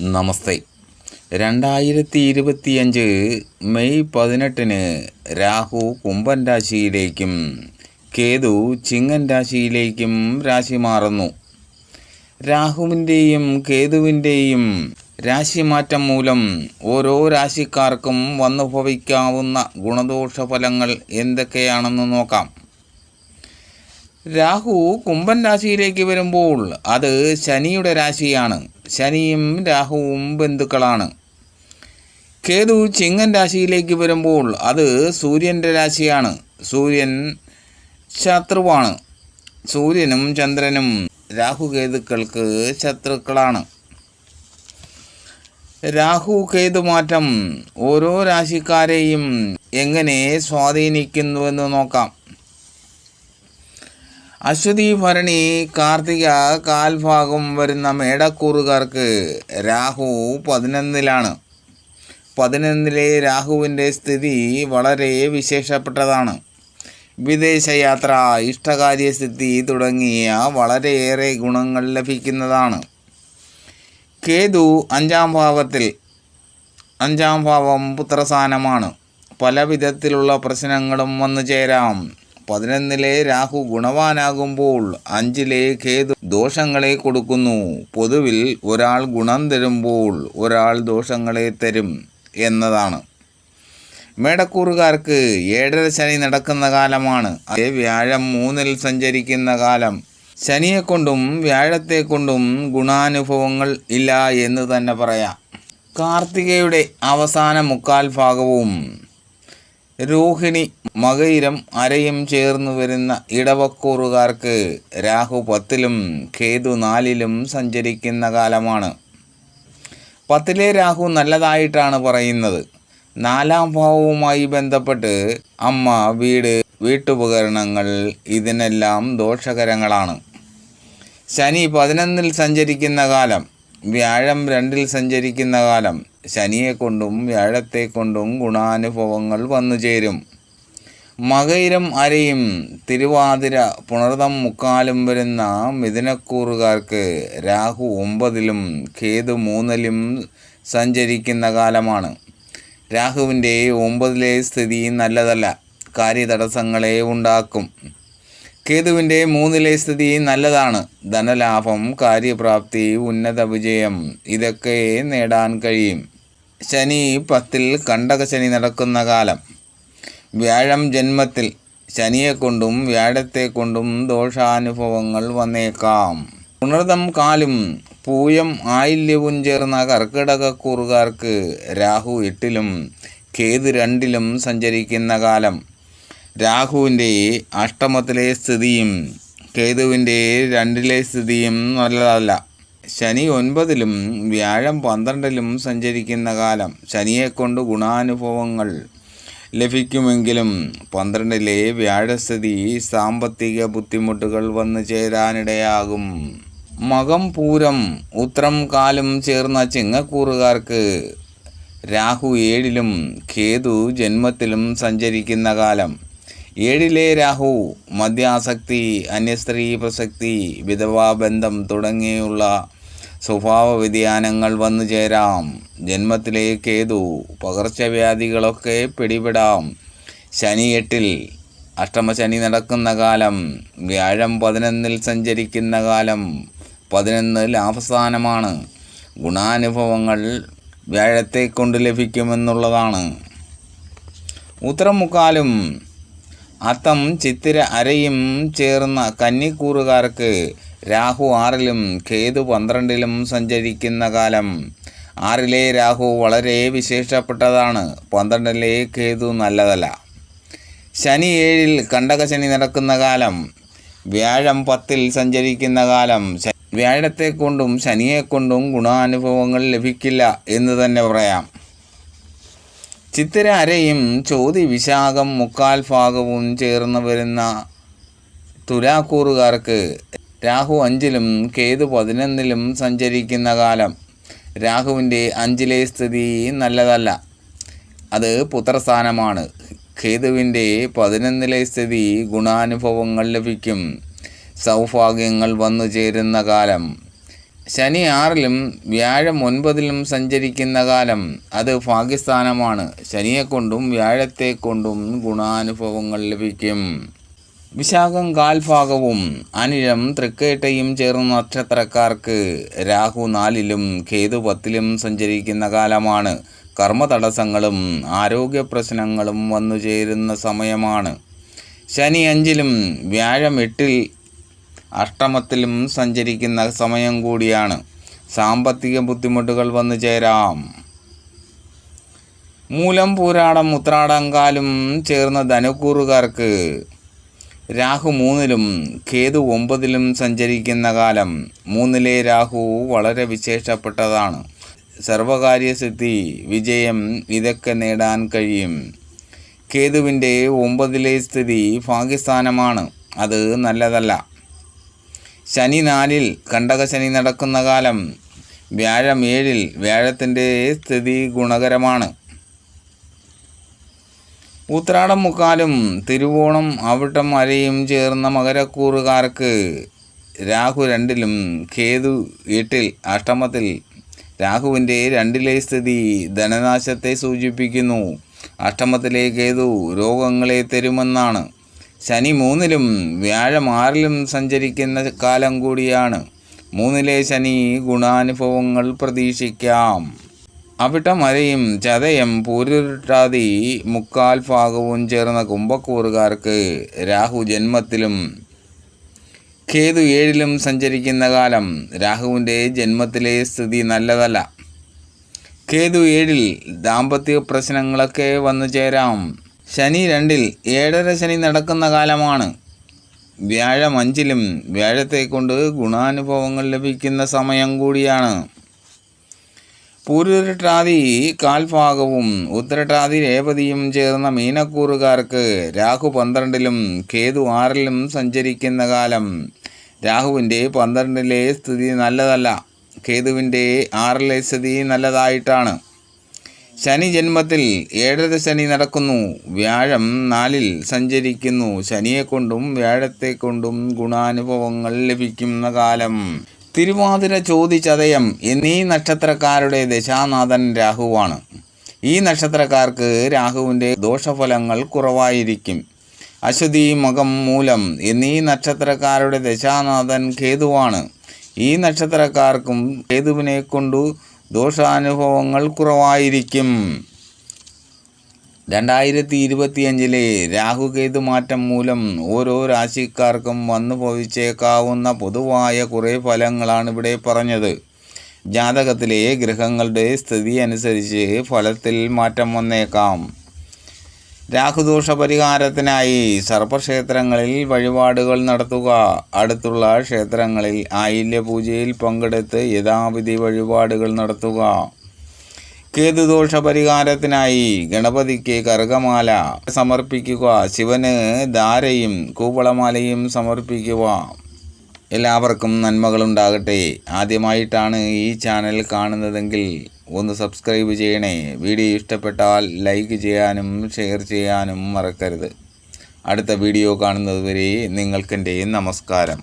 നമസ്തേ. രണ്ടായിരത്തി ഇരുപത്തിയഞ്ച് മെയ് പതിനെട്ടിന് രാഹു കുംഭൻ രാശിയിലേക്കും കേതു ചിങ്ങൻ രാശിയിലേക്കും രാശി മാറുന്നു. രാഹുവിന്റെയും കേതുവിന്റെയും രാശിമാറ്റം മൂലം ഓരോ രാശിക്കാർക്കും വന്നുഭവിക്കാവുന്ന ഗുണദോഷ ഫലങ്ങൾ എന്തൊക്കെയാണെന്ന് നോക്കാം. രാഹു കുംഭൻ രാശിയിലേക്ക് വരുമ്പോൾ അത് ശനിയുടെ രാശിയാണ്. ശനിയും രാഹുവും ബന്ധുക്കളാണ്. കേതു ചിങ്ങൻ രാശിയിലേക്ക് വരുമ്പോൾ അത് സൂര്യന്റെ രാശിയാണ്. സൂര്യൻ ശത്രുവാണ്. സൂര്യനും ചന്ദ്രനും രാഹുകേതുക്കൾക്ക് ശത്രുക്കളാണ്. രാഹു കേതു മാറ്റം ഓരോ രാശിക്കാരെയും എങ്ങനെ സ്വാധീനിക്കുന്നുവെന്ന് നോക്കാം. അശ്വതി ഭരണി കാർത്തിക കാൽഭാഗം വരുന്ന മേടക്കൂറുകാർക്ക് രാഹു പതിനൊന്നിലാണ്. പതിനൊന്നിലെ രാഹുവിന്റെ സ്ഥിതി വളരെ വിശേഷപ്പെട്ടതാണ്. വിദേശയാത്ര ഇഷ്ടകാര്യസിദ്ധി തുടങ്ങിയ വളരെയേറെ ഗുണങ്ങൾ ലഭിക്കുന്നതാണ്. കേതു അഞ്ചാം ഭാവത്തിൽ അഞ്ചാം ഭാവം പുത്രസാനമാണ് പല വിധത്തിലുള്ള പ്രശ്നങ്ങളും വന്നു ചേരാം. പതിനൊന്നിലെ രാഹു ഗുണവാനാകുമ്പോൾ അഞ്ചിലെ കേതു ദോഷങ്ങളെ കൊടുക്കുന്നു. പൊതുവിൽ ഒരാൾ ഗുണം തരുമ്പോൾ ഒരാൾ ദോഷങ്ങളെ തരും എന്നതാണ്. മേടക്കൂറുകാർക്ക് ഏഴര ശനി നടക്കുന്ന കാലമാണ്. അതേ വ്യാഴം മൂന്നിൽ സഞ്ചരിക്കുന്ന കാലം. ശനിയെക്കൊണ്ടും വ്യാഴത്തെക്കൊണ്ടും വ്യാഴത്തെ കൊണ്ടും ഗുണാനുഭവങ്ങൾ ഇല്ല എന്ന് തന്നെ പറയാം. കാർത്തികയുടെ അവസാന മുക്കാൽ ഭാഗവും രോഹിണി മകയിരം അരയും ചേർന്നു വരുന്ന ഇടവക്കൂറുകാർക്ക് രാഹു പത്തിലും കേതു നാലിലും സഞ്ചരിക്കുന്ന കാലമാണ്. പത്തിലെ രാഹു നല്ലതായിട്ടാണ് പറയുന്നത്. നാലാം ഭാവവുമായി ബന്ധപ്പെട്ട് അമ്മ വീട് വീട്ടുപകരണങ്ങൾ ഇതിനെല്ലാം ദോഷകരങ്ങളാണ്. ശനി പതിനൊന്നിൽ സഞ്ചരിക്കുന്ന കാലം വ്യാഴം രണ്ടിൽ സഞ്ചരിക്കുന്ന കാലം ശനിയെ കൊണ്ടും വ്യാഴത്തെ കൊണ്ടും ഗുണാനുഭവങ്ങൾ വന്നു ചേരും. മകയിരം അരയും തിരുവാതിര പുണർതം മുക്കാലും വരുന്ന മിഥുനക്കൂറുകാർക്ക് രാഹു ഒമ്പതിലും കേതു മൂന്നിലും സഞ്ചരിക്കുന്ന കാലമാണ്. രാഹുവിന്റെ ഒമ്പതിലെ സ്ഥിതി നല്ലതല്ല. കാര്യതടസ്സങ്ങളെ ഉണ്ടാക്കും. കേതുവിന്റെ മൂന്നിലെ സ്ഥിതി നല്ലതാണ്. ധനലാഭം കാര്യപ്രാപ്തി ഉന്നത വിജയം ഇതൊക്കെ നേടാൻ കഴിയും. ശനി പത്തിൽ കണ്ടക ശനി നടക്കുന്ന കാലം. വ്യാഴം ജന്മത്തിൽ ശനിയെ കൊണ്ടും വ്യാഴത്തെ കൊണ്ടും ദോഷാനുഭവങ്ങൾ വന്നേക്കാം. പുണർതം കാലും പൂയം ആയില്യവും ചേർന്ന കർക്കിടകക്കൂറുകാർക്ക് രാഹു എട്ടിലും കേതു രണ്ടിലും സഞ്ചരിക്കുന്ന കാലം. രാഹുവിന്റെ അഷ്ടമത്തിലെ സ്ഥിതിയും കേതുവിന്റെ രണ്ടിലെ സ്ഥിതിയും നല്ലതല്ല. ശനി ഒൻപതിലും വ്യാഴം പന്ത്രണ്ടിലും സഞ്ചരിക്കുന്ന കാലം ശനിയെക്കൊണ്ട് ഗുണാനുഭവങ്ങൾ ലഭിക്കുമെങ്കിലും പന്ത്രണ്ടിലെ വ്യാഴസ്ഥിതി സാമ്പത്തിക ബുദ്ധിമുട്ടുകൾ വന്നു ചേരാനിടയാകും. മകം പൂരം ഉത്രം കാലും ചേർന്ന ചിങ്ങക്കൂറുകാർക്ക് രാഹു ഏഴിലും കേതു ജന്മത്തിലും സഞ്ചരിക്കുന്ന കാലം. ഏഴിലെ രാഹു മദ്യാസക്തി അന്യസ്ത്രീ പ്രസക്തി വിധവാബന്ധം തുടങ്ങിയുള്ള സ്വഭാവ വ്യതിയാനങ്ങൾ വന്നു ചേരാം. ജന്മത്തിലെ കേതു പകർച്ചവ്യാധികളൊക്കെ പിടിപെടാം. ശനി എട്ടിൽ അഷ്ടമശനി നടക്കുന്ന കാലം വ്യാഴം പതിനൊന്നിൽ സഞ്ചരിക്കുന്ന കാലം പതിനൊന്ന് ലാഭസ്ഥാനമാണ് ഗുണാനുഭവങ്ങൾ വ്യാഴത്തെ കൊണ്ട് ലഭിക്കുമെന്നുള്ളതാണ് ഉത്തരമുക്കാലും അത്തം ചിത്തിര അരയും ചേർന്ന കന്നിക്കൂറുകാർക്ക് രാഹു ആറിലും കേതു പന്ത്രണ്ടിലും സഞ്ചരിക്കുന്ന കാലം. ആറിലെ രാഹു വളരെ വിശേഷപ്പെട്ടതാണ്. പന്ത്രണ്ടിലെ കേതു നല്ലതല്ല. ശനി ഏഴിൽ കണ്ടകശനി നടക്കുന്ന കാലം. വ്യാഴം പത്തിൽ സഞ്ചരിക്കുന്ന കാലം. വ്യാഴത്തെ കൊണ്ടും കൊണ്ടും ഗുണാനുഭവങ്ങൾ ലഭിക്കില്ല എന്ന് തന്നെ പറയാം. ചിത്തിര അരയും ചോതി വിശാഖം മുക്കാൽ ഭാഗവും ചേർന്ന് വരുന്ന തുലാക്കൂറുകാർക്ക് രാഹു അഞ്ചിലും കേതു പതിനൊന്നിലും സഞ്ചരിക്കുന്ന കാലം. രാഹുവിന്റെ അഞ്ചിലെ സ്ഥിതി നല്ലതല്ല. അത് പുത്രസ്ഥാനമാണ്. കേതുവിന്റെ പതിനൊന്നിലെ സ്ഥിതി ഗുണാനുഭവങ്ങൾ ലഭിക്കും. സൗഭാഗ്യങ്ങൾ വന്നു ചേരുന്ന കാലം. ശനി ആറിലും വ്യാഴം ഒൻപതിലും സഞ്ചരിക്കുന്ന കാലം അത് ഭാഗ്യസ്ഥാനമാണ്. ശനിയെക്കൊണ്ടും വ്യാഴത്തെ കൊണ്ടും ഗുണാനുഭവങ്ങൾ ലഭിക്കും. വിശാഖം കാൽഭാഗവും അനിഴം തൃക്കേട്ടയും ചേർന്ന നക്ഷത്രക്കാർക്ക് രാഹു നാലിലും കേതു പത്തിലും സഞ്ചരിക്കുന്ന കാലമാണ്. കർമ്മ തടസ്സങ്ങളും ആരോഗ്യ പ്രശ്നങ്ങളും വന്നു ചേരുന്ന സമയമാണ്. ശനി അഞ്ചിലും വ്യാഴം എട്ടിൽ അഷ്ടമത്തിലും സഞ്ചരിക്കുന്ന സമയം കൂടിയാണ്. സാമ്പത്തിക ബുദ്ധിമുട്ടുകൾ വന്നു ചേരാം. മൂലം പൂരാടം ഉത്രാടങ്കാലും ചേർന്ന ധനുക്കൂറുകാർക്ക് രാഹു മൂന്നിലും കേതു ഒമ്പതിലും സഞ്ചരിക്കുന്ന കാലം മൂന്നിലെ രാഹു വളരെ വിശേഷപ്പെട്ടതാണ്. സർവകാര്യസിദ്ധി വിജയം ഇതൊക്കെ നേടാൻ കഴിയും. കേതുവിന്റെ ഒമ്പതിലെ സ്ഥിതി ഭാഗ്യസ്ഥാനമാണ് അത് നല്ലതല്ല. ശനി നാലിൽ കണ്ടകശനി നടക്കുന്ന കാലം വ്യാഴം ഏഴിൽ വ്യാഴത്തിന്റെ സ്ഥിതി ഗുണകരമാണ്. ഉത്രാടം മുക്കാലും തിരുവോണം അവിട്ടം അരയും ചേർന്ന മകരക്കൂറുകാർക്ക് രാഹു രണ്ടിലും കേതു എട്ടിൽ അഷ്ടമത്തിൽ രാഹുവിന്റെ രണ്ടിലെ സ്ഥിതി ധനനാശത്തെ സൂചിപ്പിക്കുന്നു. അഷ്ടമത്തിലെ കേതു രോഗങ്ങളെ തരുമെന്നാണ്. ശനി മൂന്നിലും വ്യാഴം ആറിലും സഞ്ചരിക്കുന്ന കാലം കൂടിയാണ്. മൂന്നിലെ ശനി ഗുണാനുഭവങ്ങൾ പ്രതീക്ഷിക്കാം. അവിട്ടമരയും ചതയം പൂരുരുട്ടാതി മുക്കാൽ ഭാഗവും ചേർന്ന കുംഭക്കൂറുകാർക്ക് രാഹു ജന്മത്തിലും കേതു ഏഴിലും സഞ്ചരിക്കുന്ന കാലം രാഹുവിന്റെ ജന്മത്തിലെ സ്ഥിതി നല്ലതല്ല. കേതു ഏഴിൽ ദാമ്പത്യ പ്രശ്നങ്ങളൊക്കെ വന്നു ചേരാം. ശനി രണ്ടിൽ ഏഴര ശനി നടക്കുന്ന കാലമാണ്. വ്യാഴം അഞ്ചിലും വ്യാഴത്തെ കൊണ്ട് ഗുണാനുഭവങ്ങൾ ലഭിക്കുന്ന സമയം കൂടിയാണ്. പൂരുരട്ടാതി കാൽഭാഗവും ഉത്തരട്ടാതി രേവതിയും ചേർന്ന മീനക്കൂറുകാർക്ക് രാഹു പന്ത്രണ്ടിലും കേതു ആറിലും സഞ്ചരിക്കുന്ന കാലം. രാഹുവിന്റെ പന്ത്രണ്ടിലെ സ്ഥിതി നല്ലതല്ല. കേതുവിന്റെ ആറിലെ സ്ഥിതി നല്ലതായിട്ടാണ്. ശനി ജന്മത്തിൽ ഏഴര ശനി നടക്കുന്നു. വ്യാഴം നാലിൽ സഞ്ചരിക്കുന്നു. ശനിയെക്കൊണ്ടും വ്യാഴത്തെക്കൊണ്ടും ഗുണാനുഭവങ്ങൾ ലഭിക്കുന്ന കാലം. തിരുവാതിര ചോദിച്ചതയം എന്നീ നക്ഷത്രക്കാരുടെ ദശാനാഥൻ രാഹുവാണ്. ഈ നക്ഷത്രക്കാർക്ക് രാഹുവിന്റെ ദോഷഫലങ്ങൾ കുറവായിരിക്കും. അശ്വതി മകം മൂലം എന്നീ നക്ഷത്രക്കാരുടെ ദശാനാഥൻ കേതുവാണ്. ഈ നക്ഷത്രക്കാർക്കും കേതുവിനെ കൊണ്ടു ദോഷാനുഭവങ്ങൾ കുറവായിരിക്കും. രണ്ടായിരത്തി ഇരുപത്തിയഞ്ചിലെ രാഹുകേതു മാറ്റം മൂലം ഓരോ രാശിക്കാർക്കും വന്നു ഭവിച്ചേക്കാവുന്ന പൊതുവായ കുറേ ഫലങ്ങളാണ് ഇവിടെ പറഞ്ഞത്. ജാതകത്തിലെ ഗ്രഹങ്ങളുടെ സ്ഥിതി അനുസരിച്ച് ഫലത്തിൽ മാറ്റം വന്നേക്കാം. രാഹുദോഷ പരിഹാരത്തിനായി സർപ്പക്ഷേത്രങ്ങളിൽ വഴിപാടുകൾ നടത്തുക. അടുത്തുള്ള ക്ഷേത്രങ്ങളിൽ ആയില്യ പൂജയിൽ പങ്കെടുത്ത് യഥാവിധി വഴിപാടുകൾ നടത്തുക. കേതുദോഷ പരിഹാരത്തിനായി ഗണപതിക്ക് കറുകമാല സമർപ്പിക്കുക. ശിവന് ധാരയും കൂവളമാലയും സമർപ്പിക്കുക. എല്ലാവർക്കും നന്മകളുണ്ടാകട്ടെ. ആദ്യമായിട്ടാണ് ഈ ചാനൽ കാണുന്നതെങ്കിൽ ഒന്ന് സബ്സ്ക്രൈബ് ചെയ്യണേ. വീഡിയോ ഇഷ്ടപ്പെട്ടാൽ ലൈക്ക് ചെയ്യാനും ഷെയർ ചെയ്യാനും മറക്കരുത്. അടുത്ത വീഡിയോ കാണുന്നതുവരെ നിങ്ങൾക്കെന്റെ നമസ്കാരം.